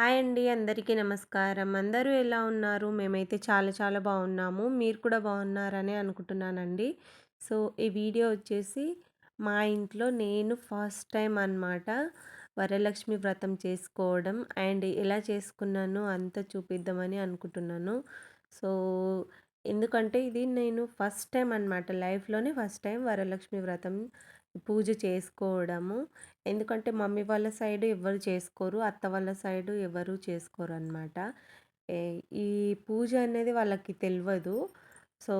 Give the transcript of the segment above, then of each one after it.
Hi అండి అందరికీ నమస్కారం. అందరూ ఎలా ఉన్నారు? మేమైతే చాలా చాలా బాగున్నాము. మీరు కూడా బాగున్నారని అనుకుంటున్నానండి. సో ఈ వీడియో వచ్చేసి మా ఇంట్లో నేను ఫస్ట్ టైం అన్నమాట వరలక్ష్మి వ్రతం చేసుకోవడం అండ్ ఎలా చేసుకున్నాను అంత చూపిద్దామని అనుకుంటున్నాను. సో ఎందుకంటే ఇది నేను ఫస్ట్ టైం అనమాట లైఫ్లోనే ఫస్ట్ టైం వరలక్ష్మి వ్రతం పూజ చేసుకోవడము. ఎందుకంటే మమ్మీ వాళ్ళ సైడ్ ఎవరు చేసుకోరు అత్త వాళ్ళ సైడు ఎవరు చేసుకోరు అనమాట ఈ పూజ అనేది వాళ్ళకి తెలియదు సో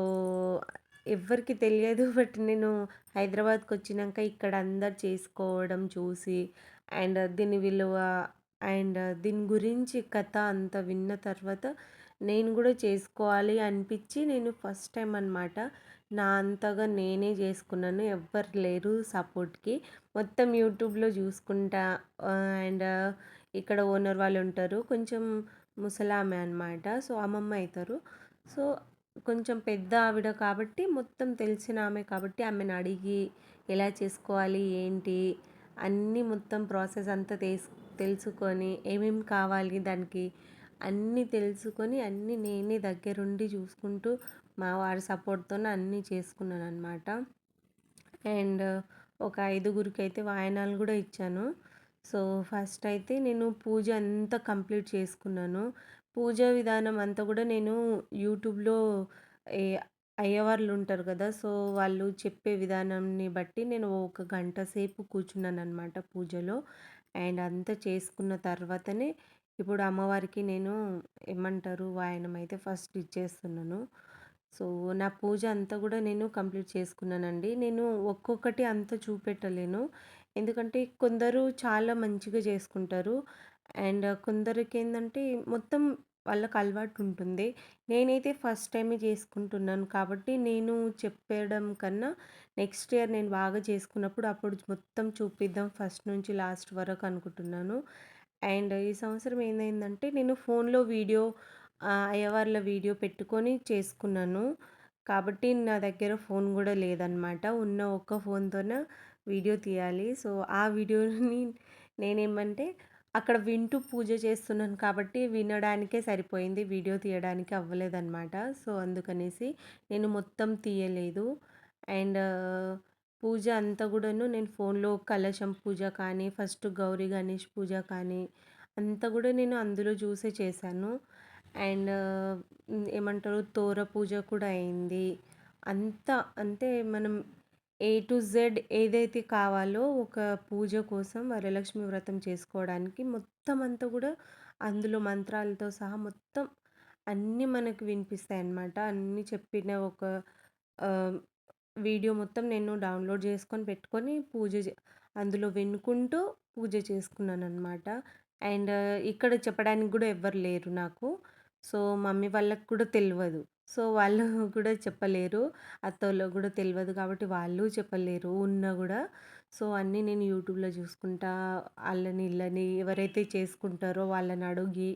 ఎవరికి తెలియదు. బట్ నేను హైదరాబాద్కి వచ్చినాక ఇక్కడ అందరు చేసుకోవడం చూసి అండ్ దీని విలువ అండ్ దీని గురించి కథ అంత విన్న తర్వాత నేను కూడా చేసుకోవాలి అనిపించి నేను ఫస్ట్ టైం అనమాట నా అంతగా నేనే చేసుకున్నాను. ఎవ్వరు లేరు సపోర్ట్కి. మొత్తం యూట్యూబ్లో చూసుకుంటా అండ్ ఇక్కడ ఓనర్ వాళ్ళు ఉంటారు. కొంచెం ముసలామె అనమాట సో అమ్మమ్మ అవుతారు సో కొంచెం పెద్ద ఆవిడ కాబట్టి మొత్తం తెలిసిన ఆమె కాబట్టి ఆమెను అడిగి ఎలా చేసుకోవాలి ఏంటి అన్నీ మొత్తం ప్రాసెస్ అంతా తెలుసుకొని ఏమేమి కావాలి దానికి అన్నీ తెలుసుకొని అన్నీ నేనే దగ్గరుండి చూసుకుంటూ మా వారి సపోర్ట్తో అన్నీ చేసుకున్నాను అనమాట అండ్ ఒక ఐదుగురికి అయితే వాయనాలు కూడా ఇచ్చాను. సో ఫస్ట్ అయితే నేను పూజ అంతా కంప్లీట్ చేసుకున్నాను. పూజ విధానం అంతా కూడా నేను యూట్యూబ్లో అయ్యవార్లు ఉంటారు కదా సో వాళ్ళు చెప్పే విధానాన్ని బట్టి నేను ఒక గంట సేపు కూర్చున్నాను అనమాట పూజలో. అండ్ అంతా చేసుకున్న తర్వాతనే ఇప్పుడు అమ్మవారికి నేను ఏమంటారు? వాయనం అయితే ఫస్ట్ ఇచ్చేస్తున్నాను. సో నా పూజ అంతా కూడా నేను కంప్లీట్ చేసుకున్నానండి. నేను ఒక్కొక్కటి అంత చూపెట్టలేను. ఎందుకంటే కొందరు చాలా మంచిగా చేసుకుంటారు. అండ్ కొందరికి ఏంటంటే మొత్తం వాళ్ళకి అలవాటు ఉంటుంది. నేనైతే ఫస్ట్ టైమే చేసుకుంటున్నాను. కాబట్టి నేను చెప్పడం కన్నా నెక్స్ట్ ఇయర్ నేను బాగా చేసుకున్నప్పుడు అప్పుడు మొత్తం చూపిద్దాం ఫస్ట్ నుంచి లాస్ట్ వరకు అనుకుంటున్నాను. అండ్ ఈ సంవత్సరం ఏమైందంటే నేను ఫోన్లో వీడియో అయ్యవార్ల వీడియో పెట్టుకొని చేసుకున్నాను. కాబట్టి నా దగ్గర ఫోన్ కూడా లేదనమాట ఉన్న ఒక్క ఫోన్తోనే వీడియో తీయాలి. సో ఆ వీడియోని నేనేమంటే అక్కడ వింటూ పూజ చేస్తున్నాను కాబట్టి వినడానికే సరిపోయింది. వీడియో తీయడానికి అవ్వలేదన్నమాట. సో అందుకనేసి నేను మొత్తం తీయలేదు. అండ్ పూజ అంతా కూడాను నేను ఫోన్లో కలశం పూజ కానీ ఫస్ట్ గౌరీ గణేష్ పూజ కానీ అంతా కూడా నేను అందులో చూసే చేశాను. అండ్ ఏమంటారు తోర పూజ కూడా అయింది. అంతా అంటే మనం ఏ టు జెడ్ ఏదైతే కావాలో ఒక పూజ కోసం వరలక్ష్మి వ్రతం చేసుకోవడానికి మొత్తం అంతా కూడా అందులో మంత్రాలతో సహా మొత్తం అన్నీ మనకు వినిపిస్తాయి అన్నమాట అన్నీ చెప్పిన ఒక వీడియో మొత్తం నేను డౌన్లోడ్ చేసుకొని పెట్టుకొని పూజ అందులో వినుకుంటూ పూజ చేసుకున్నాను అనమాట అండ్ ఇక్కడ చెప్పడానికి కూడా ఎవ్వరు లేరు నాకు. సో మమ్మీ వాళ్ళకి కూడా తెలియదు సో వాళ్ళు కూడా చెప్పలేరు. అత్తలో కూడా తెలియదు కాబట్టి వాళ్ళు చెప్పలేరు ఉన్నా కూడా. సో అన్నీ నేను యూట్యూబ్లో చూసుకుంటా వాళ్ళని ఇళ్ళని ఎవరైతే చేసుకుంటారో వాళ్ళని అడిగి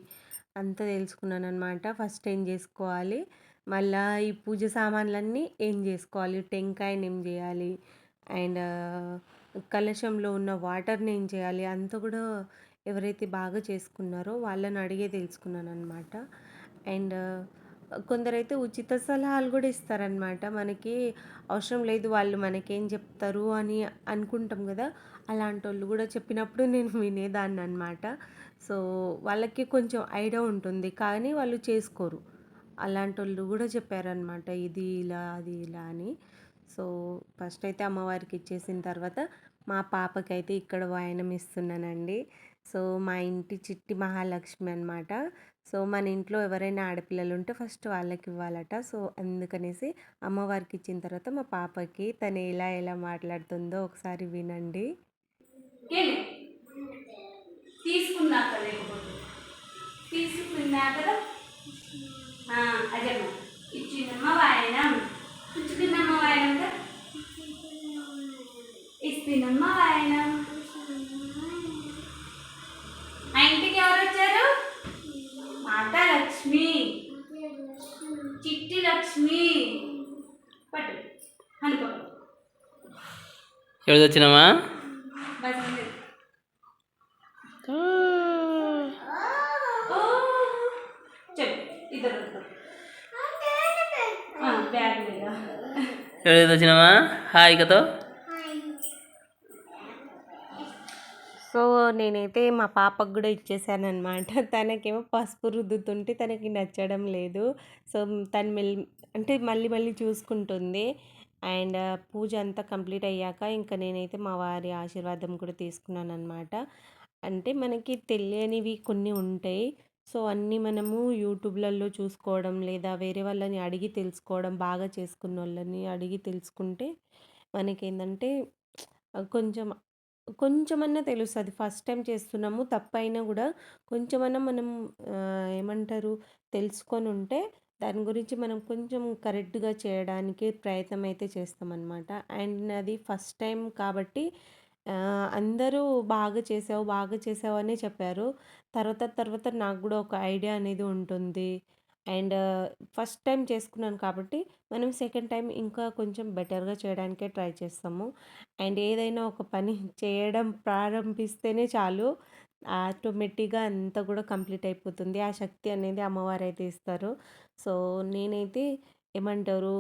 అంతా తెలుసుకున్నాను అనమాట ఫస్ట్ ఏం చేసుకోవాలి? మళ్ళీ ఈ పూజ సామాన్లన్నీ ఏం చేసుకోవాలి? టెంకాయని ఏం చేయాలి? అండ్ కలశంలో ఉన్న వాటర్ని ఏం చేయాలి? అంతా కూడా ఎవరైతే బాగా చేసుకున్నారో వాళ్ళని అడిగే తెలుసుకున్నాను అనమాట అండ్ కొందరైతే ఉచిత సలహాలు కూడా ఇస్తారనమాట మనకి అవసరం లేదు వాళ్ళు మనకేం చెప్తారు అని అనుకుంటాం కదా? అలాంటి వాళ్ళు కూడా చెప్పినప్పుడు నేను వినేదాన్ని అనమాట సో వాళ్ళకి కొంచెం ఐడియా ఉంటుంది. కానీ వాళ్ళు చేసుకోరు. అలాంటి వాళ్ళు కూడా చెప్పారనమాట ఇది ఇలా అది ఇలా అని. సో ఫస్ట్ అయితే అమ్మవారికి ఇచ్చేసిన తర్వాత మా పాపకైతే ఇక్కడ వాయనం ఇస్తున్నానండి. సో మా ఇంటి చిట్టి మహాలక్ష్మి అనమాట సో మన ఇంట్లో ఎవరైనా ఆడపిల్లలు ఉంటే ఫస్ట్ వాళ్ళకి ఇవ్వాలట. సో అందుకనేసి అమ్మవారికి ఇచ్చిన తర్వాత మా పాపకి తను ఎలా ఎలా మాట్లాడుతుందో ఒకసారి వినండి. తీసుకున్నాక తీసుకున్నాక అదేమ్మా ఇచ్చిందమ్మ వాయనం పుచ్చుకున్నమ్మ వాయనం ఇస్తున్నమ్మ వాయనం మా ఇంటికి ఎవరు వచ్చారు మాత లక్ష్మి చిట్టి లక్ష్మి పట్టు అనుకో వచ్చినామా బస్ ఇద్దరు ఉంటారు. ఆ, బ్యాగ్ మీద ఎక్కడికి వచ్చినావా హాయికతో సో నేనైతే మా పాపకు కూడా ఇచ్చేసాను అనమాట తనకేమో పసుపు రుద్దుతుంటే తనకి నచ్చడం లేదు. సో తను మెల్ అంటే మళ్ళీ మళ్ళీ చూసుకుంటుంది. అండ్ పూజ అంతా కంప్లీట్ అయ్యాక ఇంకా నేనైతే మా వారి ఆశీర్వాదం కూడా తీసుకున్నాను అనమాట అంటే మనకి తెలియనివి కొన్ని ఉంటాయి. సో అన్నీ మనము యూట్యూబ్లలో చూసుకోవడం లేదా వేరే వాళ్ళని అడిగి తెలుసుకోవడం బాగా చేసుకున్న వాళ్ళని అడిగి తెలుసుకుంటే మనకేంటంటే కొంచెం కొంచెమన్నా తెలుస్తుంది ఫస్ట్ టైం చేస్తున్నాము. తప్పైనా కూడా కొంచెమన్నా మనం ఏమంటారు తెలుసుకొని ఉంటే దాని గురించి మనం కొంచెం కరెక్ట్‌గా చేయడానికి ప్రయత్నం అయితే చేస్తామనమాట. అండ్ అది ఫస్ట్ టైం కాబట్టి అందరూ బాగా చేసావు, బాగా చేసావు అనే చెప్పారు. తర్వాత తర్వాత నాకు గూడా ఒక ఐడియా అనేది ఉంటుంది. అండ్ ఫస్ట్ టైం చేసుకున్నాను కాబట్టి మనం సెకండ్ టైం ఇంకా కొంచెం బెటర్‌గా చేయడానికే ట్రై చేస్తాము. అండ్ ఏదైనా ఒక పని చేయడం ప్రారంభిస్తేనే చాలు ఆటోమేటిక్‌గా అంతా కూడా కంప్లీట్ అయిపోతుంది. ఆ శక్తి అనేది అమ్మవారైతే ఇస్తారు. సో, నేనైతే ఏమంటారు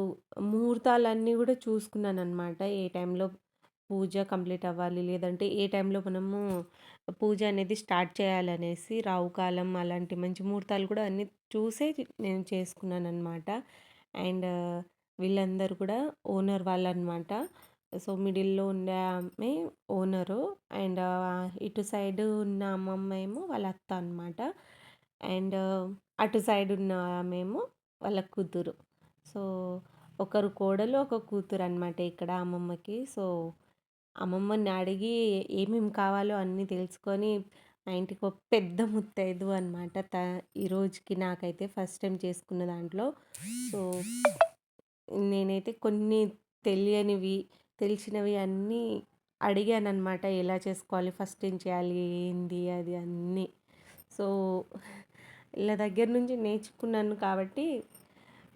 ముహూర్తాలన్నీ గూడా చూసుకున్నాననమాట. ఏ టైంలో పూజ కంప్లీట్ అవ్వాలి. లేదంటే ఏ టైంలో మనము పూజ అనేది స్టార్ట్ చేయాలనేసి రావు కాలం అలాంటి మంచి ముహూర్తాలు కూడా అన్నీ చూసే నేను చేసుకున్నాను అనమాట అండ్ వీళ్ళందరూ కూడా ఓనర్ వాళ్ళనమాట. సో, మిడిల్‌లో ఉండే ఆమె ఓనరు. అండ్ ఇటు సైడ్ ఉన్న అమ్మమ్మ ఏమో వాళ్ళ అత్త అనమాట. అండ్ అటు సైడ్ ఉన్న ఆమేమో వాళ్ళ కూతురు. సో, ఒకరు కోడలు, ఒక కూతురు అనమాట ఇక్కడ అమ్మమ్మకి. సో, అమ్మమ్మని అడిగి ఏమేమి కావాలో అన్నీ తెలుసుకొని మా ఇంటికి ఒక పెద్ద ముత్తైదు అనమాట. త ఈ రోజుకి నాకైతే ఫస్ట్ టైం చేసుకున్న దాంట్లో. సో, నేనైతే కొన్ని తెలియనివి, తెలిసినవి అన్నీ అడిగాననమాట. ఎలా చేసుకోవాలి? ఫస్ట్ ఏం చేయాలి? ఏంది? అది అన్నీ. సో, ఇలా దగ్గర నుంచి నేర్చుకున్నాను కాబట్టి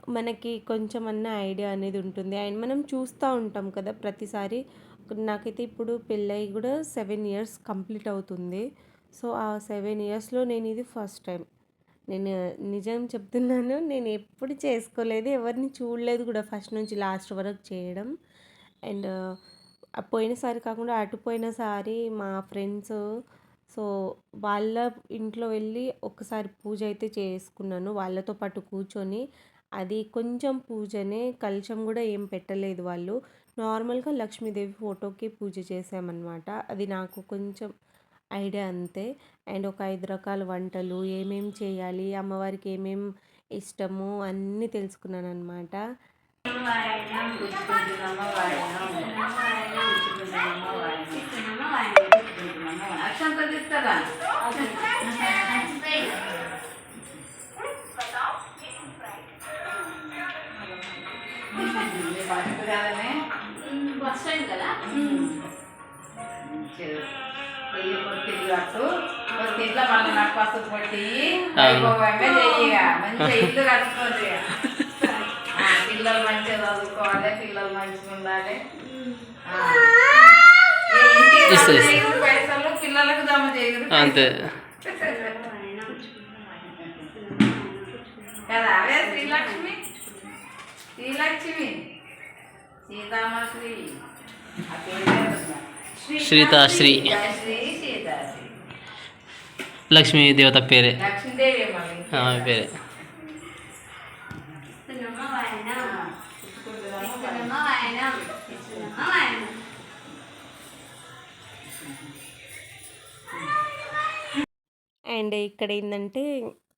మనకి కొంచెం అన్న ఐడియా అనేది ఉంటుంది. అండ్ మనం చూస్తూ ఉంటాం కదా! ప్రతిసారి నాకైతే ఇప్పుడు పెళ్ళై కూడా సెవెన్ ఇయర్స్ కంప్లీట్ అవుతుంది. సో, ఆ సెవెన్ ఇయర్స్‌లో నేను ఇది ఫస్ట్ టైం. నేను నిజం చెప్తున్నాను. నేను ఎప్పుడు చేసుకోలేదు. ఎవరిని చూడలేదు కూడా ఫస్ట్ నుంచి లాస్ట్ వరకు చేయడం. అండ్ పోయినసారి కాకుండా అటు పోయినసారి మా ఫ్రెండ్స్ సో, వాళ్ళ ఇంట్లో వెళ్ళి ఒక్కసారి పూజ అయితే చేసుకున్నాను. వాళ్ళతో పాటు కూర్చొని అది కొంచెం పూజనే కలశం కూడా ఏం పెట్టలేదు వాళ్ళు. నార్మల్‌గా లక్ష్మీదేవి ఫోటోకి పూజ చేశామనమాట. అది నాకు కొంచెం ఐడియా అంతే. అండ్ ఒక ఐదు రకాల వంటలు ఏమేమి చేయాలి? అమ్మవారికి ఏమేం ఇష్టము? అన్నీ తెలుసుకున్నాను అనమాట పుచ్చుకుంటున్నమ్మ ఫస్ట్ స్టాండ్ కదా? ఇట్లా నాకు పసుపు మంచిగా ఇల్లు కట్టుకోండి. పిల్లలు మంచిగా చదువుకోవాలి పిల్లలు మంచిగా ఉండాలి. పైసలు పిల్లలకు జమ చేయరు. అంతే కదా అవే శ్రీలక్ష్మి శ్రీలక్ష్మి సీతామశ్రీ ఆ పేరు శ్రీతాశ్రీ లక్ష్మీ దేవత పేరే ఆమె పేరే. అండ్ ఇక్కడ ఏందంటే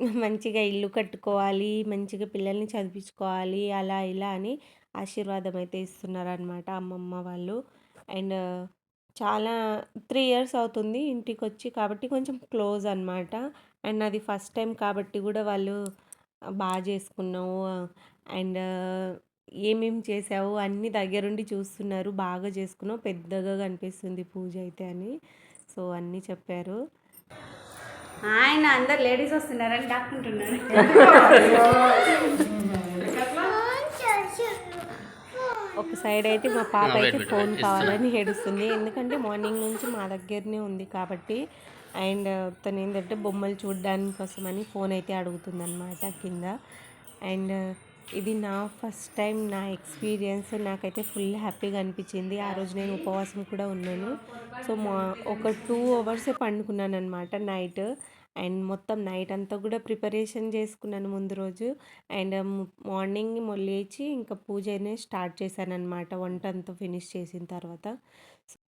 మంచిగా ఇల్లు కట్టుకోవాలి. మంచిగా పిల్లల్ని చదివించుకోవాలి. అలా ఇలా అని ఆశీర్వాదం అయితే ఇస్తున్నారనమాట అమ్మమ్మ వాళ్ళు. అండ్ చాలా 3 ఇయర్స్ అవుతుంది ఇంటికొచ్చి కాబట్టి కొంచెం క్లోజ్ అనమాట. అండ్ నాది ఫస్ట్ టైం కాబట్టి గూడా వాళ్ళు బా చేసుకున్నావు అండ్ ఏమేం చేసావు అన్నీ దగ్గరుండి చూస్తున్నారు. బాగా చేసుకున్నావు. పెద్దగా కనిపిస్తుంది పూజ అయితే అని. సో, అన్నీ చెప్పారు. ఆయన అందరు లేడీస్ వస్తున్నారని డాక్కుంటున్నారు ఒక సైడ్ అయితే మా పాప అయితే ఫోన్ కావాలని ఏడుస్తుంది. ఎందుకంటే మార్నింగ్ నుంచి మా దగ్గరనే ఉంది కాబట్టి అండ్ తను ఏంటంటే బొమ్మలు చూడడానికి కోసమని ఫోన్ అయితే అడుగుతుందన్నమాట కింద. అండ్ ఇది నా ఫస్ట్ టైం నా ఎక్స్పీరియన్స్. నాకైతే ఫుల్ హ్యాపీగా అనిపించింది. ఆ రోజు నేను ఉపవాసం కూడా ఉన్నాను. సో మా ఒక టూ అవర్సే పండుకున్నాను అనమాట నైట్. అండ్ మొత్తం నైట్ అంతా కూడా ప్రిపరేషన్ చేసుకున్నాను ముందు రోజు. అండ్ మార్నింగ్ మొల్లేచి ఇంకా పూజ స్టార్ట్ చేశాను అనమాట వంట అంతా ఫినిష్ చేసిన తర్వాత.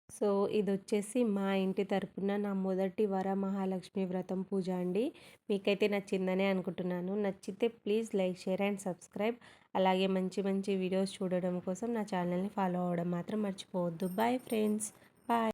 సో ఇది వచ్చేసి మా ఇంటి తరపున నా మొదటి వర మహాలక్ష్మి వ్రతం పూజ అండి. మీకైతే నచ్చిందనే అనుకుంటున్నాను. నచ్చితే please like share and subscribe. అలాగే మంచి మంచి వీడియోస్ చూడడం కోసం నా ఛానల్ని ఫాలో అవ్వడం మాత్రం మర్చిపోవద్దు. Bye friends. బాయ్.